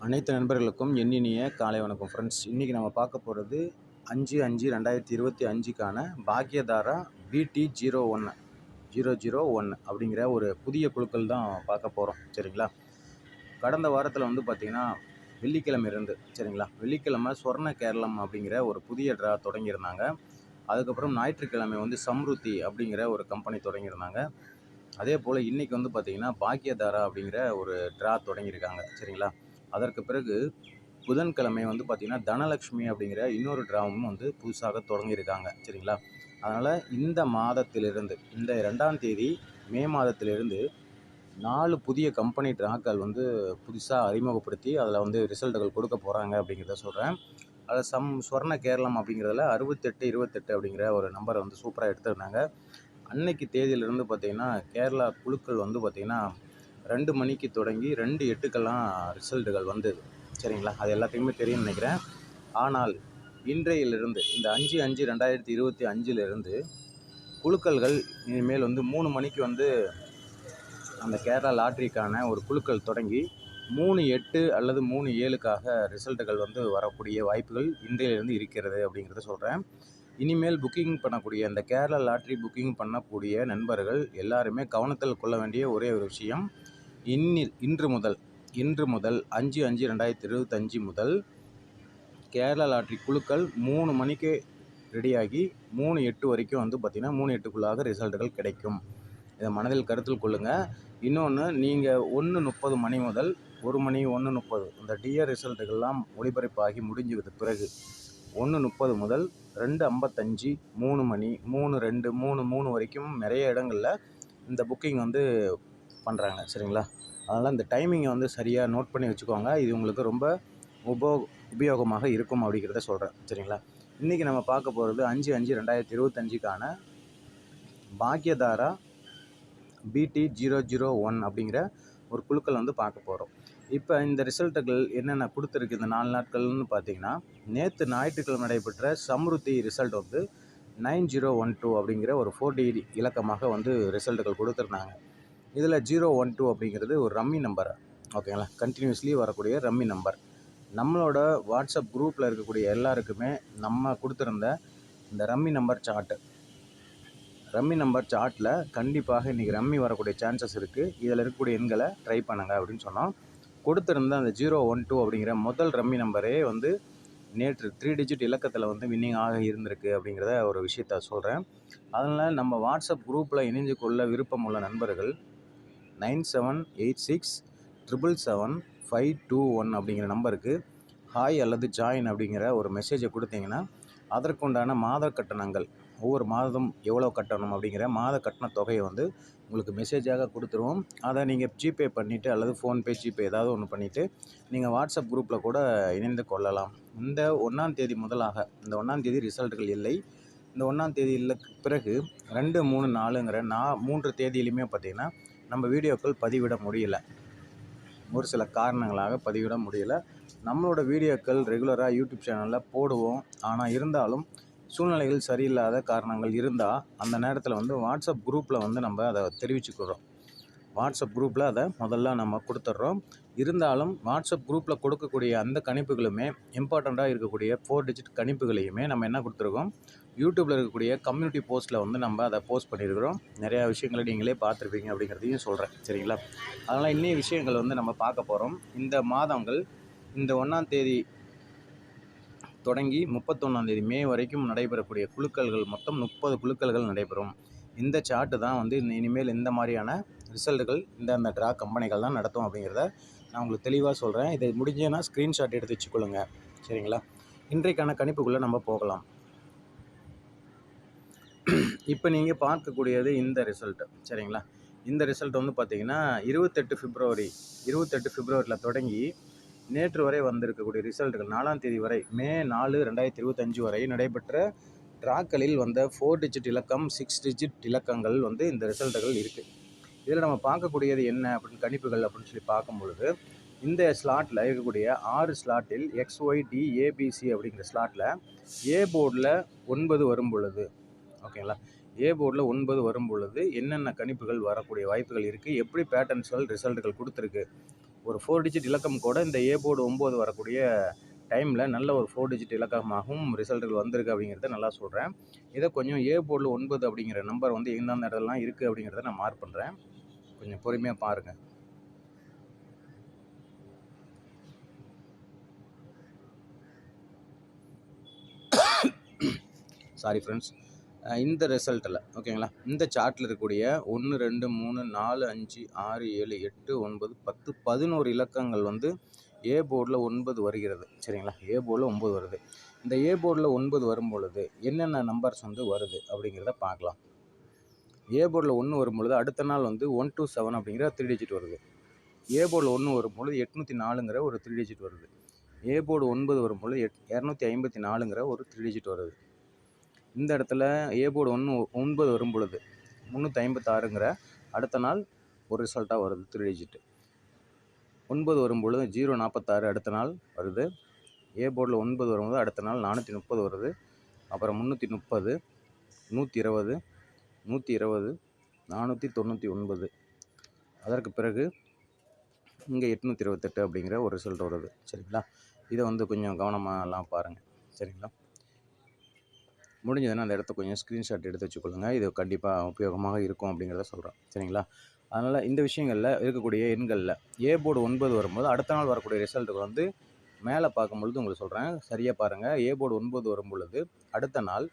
அனைத்து நண்பர்களுக்கும் எண்ணினிய காலை வணக்கம் ஃப்ரெண்ட்ஸ் இன்றைக்கி நம்ம பார்க்க போகிறது அஞ்சு அஞ்சு ரெண்டாயிரத்தி இருபத்தி அஞ்சுக்கான பாக்யதாரா பிடி ஜீரோ ஒன்று ஜீரோ ஜீரோ ஒன்று அப்படிங்கிற ஒரு புதிய குழுக்கள் தான் பார்க்க போகிறோம் சரிங்களா? கடந்த வாரத்தில் வந்து பார்த்திங்கன்னா வெள்ளிக்கிழமை இருந்து சரிங்களா? வெள்ளிக்கிழமை சொர்ண கேரளம் அப்படிங்கிற ஒரு புதிய ட்ரா தொடங்கியிருந்தாங்க. அதுக்கப்புறம் ஞாயிற்றுக்கிழமை வந்து சம்ருத்தி அப்படிங்கிற ஒரு கம்பெனி தொடங்கியிருந்தாங்க. அதே போல் இன்றைக்கி வந்து பார்த்திங்கன்னா பாக்கியதாரா அப்படிங்கிற ஒரு ட்ரா தொடங்கியிருக்காங்க. சரிங்களா? அதற்கு பிறகு புதன்கிழமை வந்து பார்த்திங்கன்னா தனலக்ஷ்மி அப்படிங்கிற இன்னொரு டிராமும் வந்து புதுசாக தொடங்கியிருக்காங்க. சரிங்களா? அதனால் இந்த மாதத்திலிருந்து இந்த ரெண்டாம் தேதி மே மாதத்திலிருந்து நாலு புதிய கம்பெனி ட்ராக்கள் வந்து புதுசாக அறிமுகப்படுத்தி அதில் வந்து ரிசல்ட்டுகள் கொடுக்க போகிறாங்க அப்படிங்கிறத சொல்கிறேன் அதில் சம் ஸ்வர்ண கேரளம் அப்படிங்கிறதுல அறுபத்தெட்டு இருபத்தெட்டு அப்படிங்கிற ஒரு நம்பரை வந்து சூப்பராக எடுத்துருந்தாங்க. அன்னைக்கு தேதியிலிருந்து பார்த்திங்கன்னா கேரளா குழுக்கள் வந்து பார்த்திங்கன்னா ரெண்டு மணிக்கு தொடங்கி ரெண்டு எட்டுக்கெல்லாம் ரிசல்ட்டுகள் வந்தது. சரிங்களா? அது எல்லாத்துக்குமே தெரியும்னு நினைக்கிறேன். ஆனால் இன்றையிலிருந்து இந்த அஞ்சு அஞ்சு ரெண்டாயிரத்தி இருபத்தி அஞ்சிலிருந்து குழுக்கள்கள் இனிமேல் வந்து மூணு மணிக்கு வந்து அந்த கேரளா லாட்ரிக்கான ஒரு குழுக்கள் தொடங்கி மூணு எட்டு அல்லது மூணு ஏழுக்காக ரிசல்ட்டுகள் வந்து வரக்கூடிய வாய்ப்புகள் இன்றையிலிருந்து இருக்கிறது அப்படிங்கிறத சொல்கிறேன் இனிமேல் புக்கிங் பண்ணக்கூடிய அந்த கேரளா லாட்ரி புக்கிங் பண்ணக்கூடிய நண்பர்கள் எல்லாருமே கவனத்தில் கொள்ள வேண்டிய ஒரே ஒரு விஷயம் இன்னில் இன்று முதல் இன்று முதல் அஞ்சு அஞ்சு ரெண்டாயிரத்தி இருபத்தஞ்சி முதல் கேரளா லாட்ரி குழுக்கள் மூணு மணிக்கு ரெடியாகி மூணு எட்டு வரைக்கும் வந்து பார்த்திங்கன்னா மூணு எட்டுக்குள்ளாக ரிசல்ட்டுகள் கிடைக்கும். இதை மனதில் கருத்தில் கொள்ளுங்கள் இன்னொன்று நீங்கள் ஒன்று முப்பது மணி முதல் ஒரு மணி ஒன்று முப்பது இந்த டிஆர் ரிசல்ட்டுகள்லாம் ஒளிபரப்பாகி முடிஞ்சதுக்கு பிறகு ஒன்று முப்பது முதல் ரெண்டு ஐம்பத்தஞ்சு மூணு மணி மூணு ரெண்டு மூணு மூணு வரைக்கும் நிறைய இடங்களில் இந்த புக்கிங் வந்து பண்ணுறாங்க சரிங்களா? அதனால் இந்த டைமிங்கை வந்து சரியாக நோட் பண்ணி வச்சுக்கோங்க. இது உங்களுக்கு ரொம்ப உபோ உபயோகமாக இருக்கும் அப்படிங்கிறத சொல்கிறேன் சரிங்களா? இன்றைக்கி நம்ம பார்க்க போகிறது அஞ்சு அஞ்சு ரெண்டாயிரத்தி இருபத்தஞ்சுக்கான பாக்கியதாரா பிடி ஜீரோ ஜீரோ ஒன் அப்படிங்கிற ஒரு குழுக்கள் வந்து பார்க்க போகிறோம் இப்போ இந்த ரிசல்ட்டுகள் என்னென்ன கொடுத்துருக்கு இந்த நாலு நாட்கள்னு பார்த்தீங்கன்னா நேற்று ஞாயிற்றுக்கிழமை நடைபெற்ற சம்ருத்தி ரிசல்ட் வந்து நைன் ஜீரோ ஒன் டூ அப்படிங்கிற ஒரு ஃபோர் டிகிரி இலக்கமாக வந்து ரிசல்ட்டுகள் கொடுத்துருந்தாங்க. இதில் ஜீரோ ஒன் டூ அப்படிங்கிறது ஒரு ரம்மி நம்பர் ஓகேங்களா? கண்டினியூஸ்லி வரக்கூடிய ரம்மி நம்பர் நம்மளோட வாட்ஸ்அப் குரூப்பில் இருக்கக்கூடிய எல்லாருக்குமே நம்ம கொடுத்துருந்த இந்த rummy number chart rummy number சார்ட்டில் கண்டிப்பாக இன்றைக்கி ரம்மி வரக்கூடிய சான்சஸ் இருக்குது இதில் இருக்கக்கூடிய எண்களை ட்ரை பண்ணுங்கள் அப்படின்னு சொன்னோம். கொடுத்துருந்த அந்த ஜீரோ ஒன் டூ அப்படிங்கிற முதல் ரம்மி நம்பரே வந்து நேற்று த்ரீ டிஜிட் இலக்கத்தில் வந்து வின்னிங் ஆக இருந்திருக்கு அப்படிங்கிறத ஒரு விஷயத்த சொல்கிறேன் அதனால் நம்ம வாட்ஸ்அப் குரூப்பில் இணைஞ்சு கொள்ள விருப்பம் உள்ள நண்பர்கள் nine seven eight six triple seven five two one அப்படிங்கிற நம்பருக்கு ஹாய் அல்லது ஜாயின் அப்படிங்கிற ஒரு மெசேஜை கொடுத்தீங்கன்னா அதற்குண்டான மாத கட்டணங்கள் ஒவ்வொரு மாதம் எவ்வளோ கட்டணும் அப்படிங்கிற மாத கட்டண தொகையை வந்து உங்களுக்கு மெசேஜாக கொடுத்துருவோம். அதை நீங்கள் ஜிபே பண்ணிவிட்டு அல்லது ஃபோன்பே ஜிபே ஏதாவது ஒன்று பண்ணிவிட்டு நீங்கள் வாட்ஸ்அப் குரூப்பில் கூட இணைந்து கொள்ளலாம். இந்த ஒன்றாம் தேதி முதலாக இந்த ஒன்றாம் தேதி ரிசல்ட்டுகள் இல்லை. இந்த ஒன்றாம் தேதி இல்லை பிறகு ரெண்டு மூணு நாலுங்கிற நான் மூன்று தேதியிலுமே பார்த்திங்கன்னா நம்ம வீடியோக்கள் பதிவிட முடியல. ஒரு சில காரணங்களாக பதிவிட முடியல. நம்மளோட வீடியோக்கள் ரெகுலராக யூடியூப் சேனலில் போடுவோம். ஆனால் இருந்தாலும் சூழ்நிலைகள் சரியில்லாத காரணங்கள் இருந்தால் அந்த நேரத்தில் வந்து வாட்ஸ்அப் குரூப்பில் வந்து நம்ம அதை தெரிவிச்சுக்கிறோம். வாட்ஸ்அப் குரூப்பில் அதை முதல்ல நம்ம கொடுத்துட்றோம். இருந்தாலும் வாட்ஸ்அப் குரூப்பில் கொடுக்கக்கூடிய அந்த கணிப்புகளுமே இம்பார்ட்டண்ட்டாக இருக்கக்கூடிய ஃபோர் டிஜிட் கணிப்புகளையுமே நம்ம என்ன கொடுத்துருக்கோம்? யூடியூப்பில் இருக்கக்கூடிய கம்யூனிட்டி போஸ்ட்டில் வந்து நம்ம அதை போஸ்ட் பண்ணியிருக்கிறோம். நிறையா விஷயங்களை நீங்களே பார்த்துருப்பீங்க அப்படிங்கிறதையும் சொல்கிறேன் சரிங்களா? அதனால் இன்னும் விஷயங்கள் வந்து நம்ம பார்க்க போகிறோம் இந்த மாதங்கள் இந்த ஒன்றாம் தேதி தொடங்கி முப்பத்தொன்னாந்தேதி மே வரைக்கும் நடைபெறக்கூடிய குழுக்கள்கள் மொத்தம் முப்பது குழுக்கள்கள் நடைபெறும். இந்த சார்ட்டு தான் வந்து இனிமேல் இந்த மாதிரியான ரிசல்ட்டுகள் இந்த அந்த ட்ரா கம்பெனிகள் தான் நடத்தும் அப்படிங்கிறத நான் உங்களுக்கு தெளிவாக சொல்கிறேன் இதை முடிஞ்சேன்னா ஸ்க்ரீன்ஷாட் எடுத்து வச்சுக்கொள்ளுங்க. சரிங்களா? இன்றைக்கான கணிப்புக்குள்ளே நம்ம போகலாம். இப்போ நீங்கள் பார்க்கக்கூடியது இந்த ரிசல்ட்டு சரிங்களா? இந்த ரிசல்ட் வந்து பார்த்திங்கன்னா இருபத்தெட்டு பிப்ரவரி இருபத்தெட்டு பிப்ரவரியில் தொடங்கி நேற்று வரை வந்திருக்கக்கூடிய ரிசல்ட்டுகள் நாலாம் தேதி வரை மே நாலு ரெண்டாயிரத்தி இருபத்தஞ்சு வரை நடைபெற்ற ட்ராக்களில் வந்த ஃபோர் டிஜிட் இலக்கம் சிக்ஸ் டிஜிட் இலக்கங்கள் வந்து இந்த ரிசல்ட்டுகள் இருக்குது இதில் நம்ம பார்க்கக்கூடியது என்ன அப்படின்னு கணிப்புகள் அப்படின்னு சொல்லி பார்க்கும் பொழுது இந்த ஸ்லாட்டில் இருக்கக்கூடிய ஆறு ஸ்லாட்டில் எக்ஸ்ஒய் டி ஏபிசி அப்படிங்கிற ஸ்லாட்டில் ஏ போர்டில் ஒன்பது வரும் பொழுது ஓகேங்களா ஏ போர்டில் ஒன்பது வரும் பொழுது என்னென்ன கணிப்புகள் வரக்கூடிய வாய்ப்புகள் இருக்குது எப்படி பேட்டர்ன்ஸ்கள் ரிசல்ட்டுகள் கொடுத்துருக்கு? ஒரு ஃபோர் டிஜிட் இலக்கம் கூட இந்த ஏ போர்டு ஒம்பது வரக்கூடிய டைமில் நல்ல ஒரு ஃபோர் டிஜிட் இலக்கமாகவும் ரிசல்ட்டுகள் வந்திருக்கு அப்படிங்கிறத நல்லா சொல்கிறேன் இதை கொஞ்சம் ஏ போர்டில் ஒன்பது அப்படிங்கிற நம்பர் வந்து எந்தெந்த இடத்துலலாம் இருக்குது அப்படிங்கிறத நான் மார்க் பண்ணுறேன் கொஞ்சம் பொறுமையாக பாருங்கள் சாரி ஃப்ரெண்ட்ஸ் இந்த ரிசல்ட்டில் ஓகேங்களா? இந்த சார்ட்டில் இருக்கக்கூடிய ஒன்று ரெண்டு மூணு நாலு அஞ்சு ஆறு ஏழு எட்டு ஒன்பது பத்து பதினோரு இலக்கங்கள் வந்து ஏ போர்டில் ஒன்பது வருகிறது. சரிங்களா? ஏ போர்டில் ஒன்பது வருது. இந்த ஏ போர்டில் ஒன்பது வரும் பொழுது என்னென்ன நம்பர்ஸ் வந்து வருது அப்படிங்கிறத பார்க்கலாம். ஏ போர்டில் ஒன்று வரும் பொழுது அடுத்த நாள் வந்து ஒன் டூ செவன் அப்படிங்கிற த்ரீ டிஜிட் வருது. ஏ போர்டில் ஒன்று வரும் பொழுது எட்நூற்றி நாலுங்கிற ஒரு த்ரீ டிஜிட் வருது. ஏ போர்டு ஒன்பது வரும் பொழுது எட் இரநூத்தி ஐம்பத்தி நாலுங்கிற ஒரு த்ரீ டிஜிட் வருது. இந்த இடத்துல ஏ போர்டு ஒன்று ஒன்பது வரும் பொழுது முந்நூற்றி ஐம்பத்தாறுங்கிற அடுத்த நாள் ஒரு ரிசல்ட்டாக வருது த்ரீ டிஜிட்டு ஒன்பது வரும் பொழுது ஜீரோ நாற்பத்தாறு அடுத்த நாள் வருது. ஏ போர்டில் ஒன்பது வரும்போது அடுத்த நாள் நானூற்றி முப்பது வருது. அப்புறம் முந்நூற்றி முப்பது நூற்றி இருபது நூற்றி இருபது நானூற்றி தொண்ணூற்றி ஒன்பது அதற்கு பிறகு இங்கே எட்நூற்றி இருபத்தெட்டு அப்படிங்கிற ஒரு ரிசல்ட் வருது. சரிங்களா? இதை வந்து கொஞ்சம் கவனமாக எல்லாம் பாருங்கள் சரிங்களா? முடிஞ்சதுன்னா அந்த இடத்த கொஞ்சம் ஸ்க்ரீன்ஷாட் எடுத்து வச்சுக்கொள்ளுங்கள் இது கண்டிப்பாக உபயோகமாக இருக்கும் அப்படிங்கிறத சொல்கிறேன் சரிங்களா? அதனால் இந்த விஷயங்களில் இருக்கக்கூடிய எண்களில் ஏ போர்டு ஒன்பது வரும்போது அடுத்த நாள் வரக்கூடிய ரிசல்ட்டுக்கு வந்து மேலே பார்க்கும்பொழுது உங்களுக்கு சொல்கிறேன் சரியாக பாருங்கள் ஏ போர்டு ஒன்பது வரும் பொழுது அடுத்த நாள்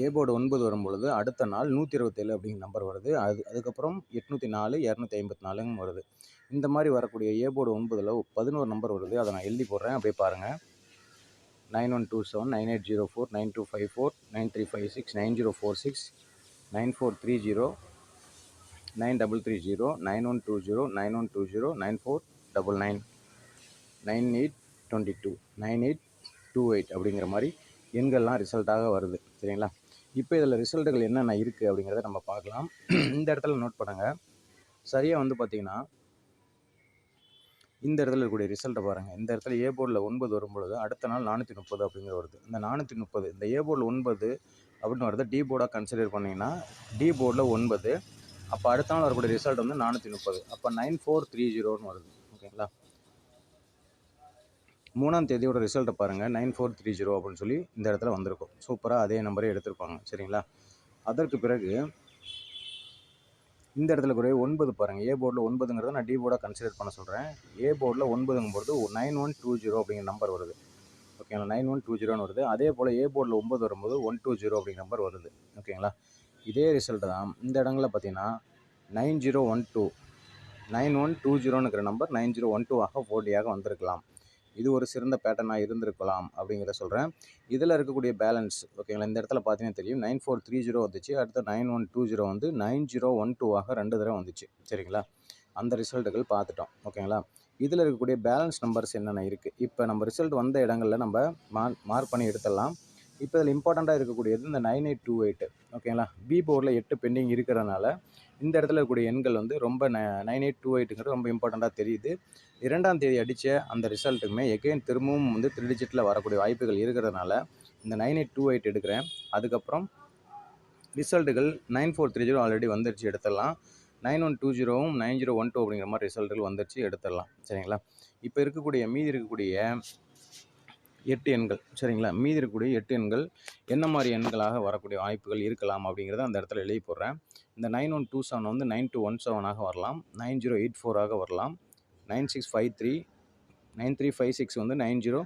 ஏ போர்டு ஒன்பது வரும் பொழுது அடுத்த நாள் நூற்றி இருபத்தேழு அப்படிங்கிற நம்பர் வருது. அது அதுக்கப்புறம் எட்நூற்றி நாலு இரநூத்தி ஐம்பத்தி நாலுங்க வருது. இந்த மாதிரி வரக்கூடிய ஏ போர்டு ஒன்பதில் பதினோரு நம்பர் வருது. அதை நான் எழுதி போடுறேன். அப்படியே பாருங்கள் nine one two seven nine eight zero four nine two five four nine three five six nine zero four six nine four three zero nine double three zero nine one two zero nine one two zero nine four double nine nine eight twenty two nine eight two eight அப்படிங்கிற மாதிரி எண்கள்லாம் ரிசல்ட்டாக வருது சரிங்களா? இப்போ இதில் ரிசல்ட்டுகள் என்னென்ன இருக்குது அப்படிங்கிறத நம்ம பார்க்கலாம். இந்த இடத்துல நோட் பண்ணுங்கள் சரியாக வந்து பார்த்திங்கன்னா இந்த இடத்துல இருக்கக்கூடிய ரிசல்ட்டை பாருங்கள் இந்த இடத்துல ஏ போர்டில் ஒன்பது வரும்பொழுது அடுத்த நாள் நானூற்றி முப்பது அப்படிங்கிற வருது இந்த நானூற்றி முப்பது இந்த ஏ போர்டில் ஒன்பது அப்படின்னு வருது டி போர்டாக கன்சிடர் பண்ணிங்கன்னா டி போர்டில் ஒன்பது அப்போ அடுத்த நாள் வரக்கூடிய ரிசல்ட் வந்து நானூற்றி முப்பது. அப்போ நைன் ஃபோர் த்ரீ ஜீரோன்னு வருது. ஓகேங்களா? மூணாம் தேதியோட ரிசல்ட்டை பாருங்கள் நைன் ஃபோர் த்ரீ ஜீரோ அப்படின்னு சொல்லி இந்த இடத்துல வந்திருக்கும். சூப்பராக அதே நம்பரே எடுத்திருப்பாங்க. சரிங்களா? அதற்கு பிறகு இந்த இடத்துல கூட ஒன்பது பாருங்கள் ஏ போர்டில் ஒன்பதுங்கிறத நான் டி போர்டாக கன்சிடர் பண்ண சொல்கிறேன் ஏ போர்டில் ஒன்பதுங்கும்போது நைன் ஒன் டூ ஜீரோ அப்படிங்கிற நம்பர் வருது. ஓகேங்களா நைன் ஒன் டூ ஜீரோன்னு வருது. அதே போல் ஏ போர்டில் ஒன்பது வரும்போது ஒன் டூ ஜீரோ அப்படிங்கிற நம்பர் வருது. ஓகேங்களா இதே ரிசல்ட்டு தான் இந்த இடங்களில் பார்த்தீங்கன்னா nine zero one two nine one two ஜீரோனுங்கிற number nine zero one two ஆக போட்டியாக வந்திருக்கலாம். இது ஒரு சிறந்த பேட்டர்னாக இருந்திருக்கலாம் அப்படிங்கிறத சொல்கிறேன் இதில் இருக்கக்கூடிய பேலன்ஸ் ஓகேங்களா இந்த இடத்துல பார்த்தீங்கன்னா தெரியும். நைன் ஃபோர் த்ரீ ஜீரோ வந்துச்சு. அடுத்து நைன் ஒன் டூ ஜீரோ வந்து நைன் ஜீரோ ஒன் டூவாக ரெண்டு தடவை வந்துச்சு. சரிங்களா? அந்த ரிசல்ட்டுகள் பார்த்துட்டோம். ஓகேங்களா இதில் இருக்கக்கூடிய பேலன்ஸ் நம்பர்ஸ் என்னென்ன இருக்குது இப்போ நம்ம ரிசல்ட் வந்த இடங்களில் நம்ம மார்க் மார்க் பண்ணி எடுத்துடலாம். இப்போ இதில் இம்பார்ட்டண்ட்டாக இருக்கக்கூடியது இந்த நைன் எயிட் டூ எயிட் ஓகேங்களா பி போர்டில் எட்டு பெண்டிங் இருக்கிறதுனால இந்த இடத்துல இருக்கக்கூடிய எண்கள் வந்து ரொம்ப நைன் எயிட் டூ எயிட்டுங்கிறது ரொம்ப இம்பார்ட்டண்ட்டாக தெரியுது. இரண்டாம் தேதி அடித்த அந்த ரிசல்ட்டுமே எகைன் திரும்பவும் வந்து த்ரீ டிஜிட்டில் வரக்கூடிய வாய்ப்புகள் இருக்கிறதுனால இந்த நைன் எயிட் டூ எயிட் எடுக்கிறேன். அதுக்கப்புறம் ரிசல்ட்டுகள் nine four three zero already வந்துருச்சு எடுத்துடலாம். நைன் ஒன் டூ ஜீரோவும் நைன் ஜீரோ ஒன் டூ அப்படிங்கிற மாதிரி ரிசல்ட்டுகள் வந்துருச்சு எடுத்துடலாம். சரிங்களா? இப்போ இருக்கக்கூடிய மீதி இருக்கக்கூடிய எட்டு எண்கள் சரிங்களா? மீதி இருக்கக்கூடிய எட்டு எண்கள் என்ன மாதிரி எண்களாக வரக்கூடிய வாய்ப்புகள் இருக்கலாம் அப்படிங்கிறத அந்த இடத்துல எழுதி போடுறேன். இந்த நைன் ஒன் டூ செவன் வந்து நைன் டூ ஒன் செவனாக வரலாம். நைன் ஜீரோ எயிட் ஃபோராக வரலாம். Nine six five three nine three five six வந்து நைன் ஜீரோ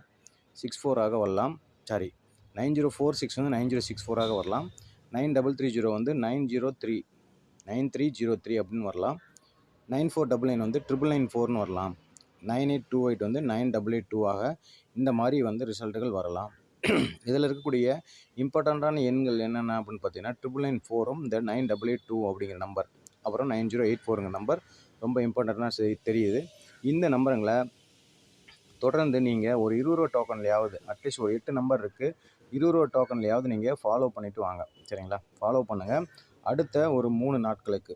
சிக்ஸ் ஃபோராக வரலாம். Sorry. Nine zero four six வந்து நைன் ஜீரோ சிக்ஸ் ஃபோராக வரலாம். நைன் டபுள் த்ரீ ஜீரோ வந்து nine zero three nine three zero three அப்படின்னு வரலாம். நைன் ஃபோர் டபுள் நைன் வந்து ட்ரிபிள் நைன் ஃபோர்னு வரலாம். நைன் எயிட் டூ எயிட் வந்து நைன் டபுள் எயிட் டூவாக இந்த மாதிரி வந்து ரிசல்ட்டுகள் வரலாம். இதில் இருக்கக்கூடிய இம்பார்ட்டண்ட்டான எண்கள் என்னென்ன அப்படின்னு பார்த்தீங்கன்னா ட்ரிபிள் நைன் ஃபோரும் இந்த நைன் டபுள் எயிட் டூ அப்படிங்கிற நம்பர் அப்புறம் நைன் ஜீரோ எயிட் ஃபோருங்கிற நம்பர் ரொம்ப இம்பார்ட்டண்ட்டாக தெரியுது. இந்த நம்பருங்களை தொடர்ந்து நீங்கள் ஒரு இருபது ரூபா டோக்கன்லையாவது அட்லீஸ்ட் ஒரு எட்டு நம்பர் இருக்குது இருபது ரூபா டோக்கன்லையாவது நீங்கள் ஃபாலோ பண்ணிவிட்டு வாங்க. சரிங்களா? ஃபாலோ பண்ணுங்கள் அடுத்த ஒரு மூணு நாட்களுக்கு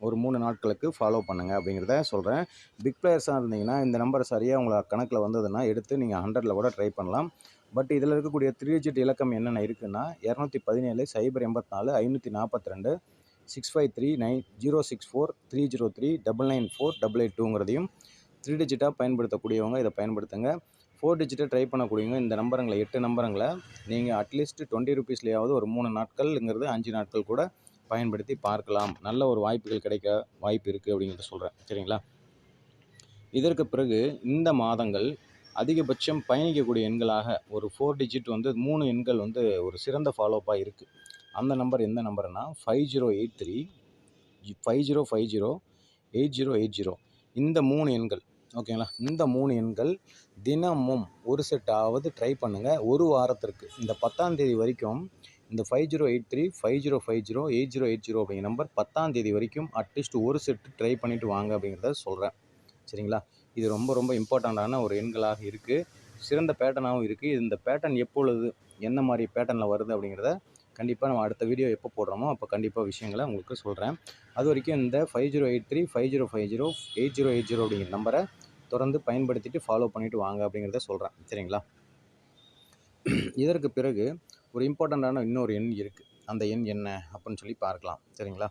ஒரு மூணு நாட்களுக்கு ஃபாலோ பண்ணுங்கள் அப்படிங்கிறத சொல்கிறேன் பிக் பிளேயர்ஸாக இருந்தீங்கன்னா இந்த நம்பர் சரியாக உங்களை கணக்கில் வந்ததுன்னா எடுத்து நீங்கள் ஹண்ட்ரடில் கூட ட்ரை பண்ணலாம். பட் இதில் இருக்கக்கூடிய த்ரீ டிஜிட் இலக்கம் என்னென்ன இருக்குன்னா இரநூத்தி பதினேழு சைபர் எண்பத்தி நாலு ஐநூற்றி நாற்பத்தி ரெண்டு six five three nine zero six four three zero three double nine four double eight டூங்கிறதையும் three டிஜிட்டாக பயன்படுத்தக்கூடியவங்க இதை பயன்படுத்துங்க. ஃபோர் டிஜிட்டை ட்ரை பண்ணக்கூடியவங்க இந்த நம்பருங்களை எட்டு நம்பருங்களை நீங்கள் அட்லீஸ்ட் டுவெண்ட்டி ருபீஸ்லேயாவது ஒரு மூணு நாட்கள்ங்கிறது அஞ்சு நாட்கள் கூட பயன்படுத்தி பார்க்கலாம். நல்ல ஒரு வாய்ப்புகள் கிடைக்க வாய்ப்பு இருக்குது அப்படிங்கிறத சொல்கிறேன் சரிங்களா? இதற்கு பிறகு இந்த மாதங்கள் அதிகபட்சம் பயணிக்கக்கூடிய எண்களாக ஒரு ஃபோர் டிஜிட் வந்து மூணு எண்கள் வந்து ஒரு சிறந்த ஃபாலோப்பாக இருக்குது அந்த நம்பர் எந்த நம்பர்னா five zero eight three five zero five zero eight zero eight zero இந்த மூணு எண்கள் ஓகேங்களா இந்த மூணு எண்கள் தினமும் ஒரு செட்டாவது ட்ரை பண்ணுங்கள் ஒரு வாரத்திற்கு இந்த பத்தாம் தேதி வரைக்கும் இந்த five zero eight three five zero five zero eight zero eight zero அப்படிங்கிற நம்பர் பத்தாம் தேதி வரைக்கும் அட்லீஸ்ட் ஒரு செட்டு ட்ரை பண்ணிவிட்டு வாங்க அப்படிங்கிறத சொல்கிறேன் சரிங்களா? இது ரொம்ப ரொம்ப இம்பார்ட்டண்ட்டான ஒரு எண்களாக இருக்குது சிறந்த பேட்டர்னாகவும் இருக்குது இந்த பேட்டர்ன் எப்பொழுது என்ன மாதிரி பேட்டர்னில் வருது அப்படிங்கிறத கண்டிப்பாக நம்ம அடுத்த வீடியோ எப்போ போடுறோமோ அப்போ கண்டிப்பாக விஷயங்களை உங்களுக்கு சொல்கிறேன் அது வரைக்கும் இந்த five zero eight three five zero five zero eight zero eight zero அப்படிங்கிற நம்பரை தொடர்ந்து பயன்படுத்திட்டு ஃபாலோ பண்ணிவிட்டு வாங்க அப்படிங்கிறத சொல்கிறேன் சரிங்களா? இதற்கு பிறகு ஒரு இம்பார்ட்டண்ட்டான இன்னொரு எண் இருக்குது அந்த எண் என்ன அப்படின்னு சொல்லி பார்க்கலாம். சரிங்களா?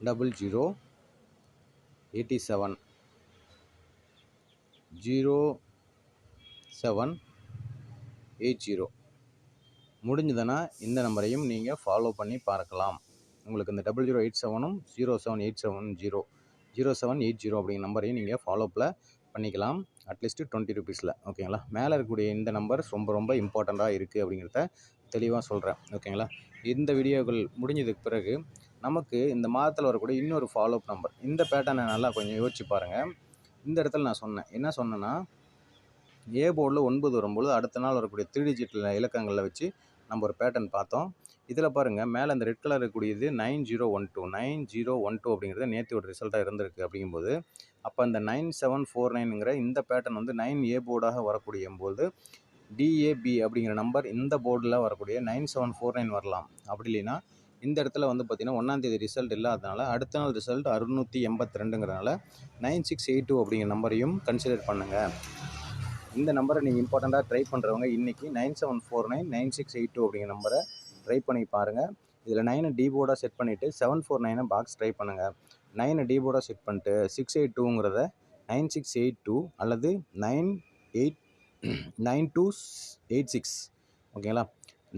Double zero eighty seven zero seven eight zero முடிஞ்சதுன்னா இந்த நம்பரையும் நீங்கள் ஃபாலோ பண்ணி பார்க்கலாம். உங்களுக்கு இந்த double zero eight செவனும் zero seven eight seven zero zero seven eight zero அப்படிங்கிற நம்பரையும் நீங்கள் ஃபாலோப்பில் பண்ணிக்கலாம். அட்லீஸ்ட்டு டுவெண்ட்டி ருபீஸில் ஓகேங்களா மேலே இருக்கக்கூடிய இந்த நம்பர் ரொம்ப ரொம்ப இம்பார்ட்டண்ட்டாக இருக்குது அப்படிங்கிறத தெளிவாக சொல்கிறேன் ஓகேங்களா இந்த வீடியோக்கள் முடிஞ்சதுக்கு பிறகு நமக்கு இந்த மாதத்தில் வரக்கூடிய இன்னொரு ஃபாலோஅப் நம்பர் இந்த பேட்டர்னை நல்லா கொஞ்சம் யோசிச்சு பாருங்கள் இந்த இடத்துல நான் சொன்னேன். என்ன சொன்னேன்னா ஏ போர்டில் ஒன்பது வரும்பொழுது அடுத்த நாள் வரக்கூடிய த்ரீ டிஜிட்டில் இலக்கங்களில் வச்சு நம்ம ஒரு பேட்டர்ன் பார்த்தோம். இதில் பாருங்கள் மேலே அந்த ரெட் கலர் இருக்கக்கூடியது nine zero one two nine zero one two அப்படிங்கிறது நேற்றையோட ரிசல்ட்டாக இருந்திருக்கு அப்படிங்கும்போது அப்போ அந்த நைன் செவன் ஃபோர் நைனுங்கிற இந்த பேட்டர்ன் வந்து நைன் ஏ போர்டாக வரக்கூடிய போது டிஏபி அப்படிங்கிற நம்பர் இந்த போர்டில் வரக்கூடிய நைன் செவன் ஃபோர் நைன் வரலாம். அப்படி இல்லைன்னா இந்த இடத்துல வந்து பார்த்திங்கன்னா ஒன்றாந்தேதி ரிசல்ட் இல்லாதனால அடுத்த நாள் ரிசல்ட் அறுநூற்றி எண்பத்தி ரெண்டுங்கிறனால நைன் சிக்ஸ் எயிட் டூ அப்படிங்கிற நம்பரையும் கன்சிடர் பண்ணுங்கள் இந்த நம்பரை நீங்கள் இம்பார்ட்டண்ட்டாக ட்ரை பண்ணுறவங்க இன்றைக்கி nine seven four nine nine six eight two அப்படிங்கிற நம்பரை ட்ரை பண்ணி பாருங்கள் இதில் நைனை டி போர்டாக செட் பண்ணிவிட்டு செவன் ஃபோர் நைனை பாக்ஸ் ட்ரை பண்ணுங்கள் நைனை டி போர்டாக செட் பண்ணிட்டு சிக்ஸ் எயிட் டூங்கிறத நைன் சிக்ஸ் எயிட் டூ அல்லது nine eight nine two eight six ஓகேங்களா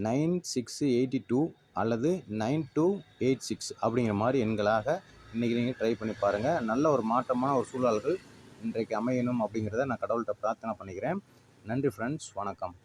நைன் சிக்ஸ் எயிட்டி டூ அல்லது நைன் டூ எயிட் சிக்ஸ் அப்படிங்கிற மாதிரி எண்களாக இன்றைக்கி நீங்கள் ட்ரை பண்ணி பாருங்கள் நல்ல ஒரு மாற்றமான ஒரு சூழல்கள் இன்றைக்கு அமையணும் அப்படிங்கிறத நான் கடவுள்கிட்ட பிரார்த்தனை பண்ணிக்கிறேன். நன்றி ஃப்ரெண்ட்ஸ் வணக்கம்.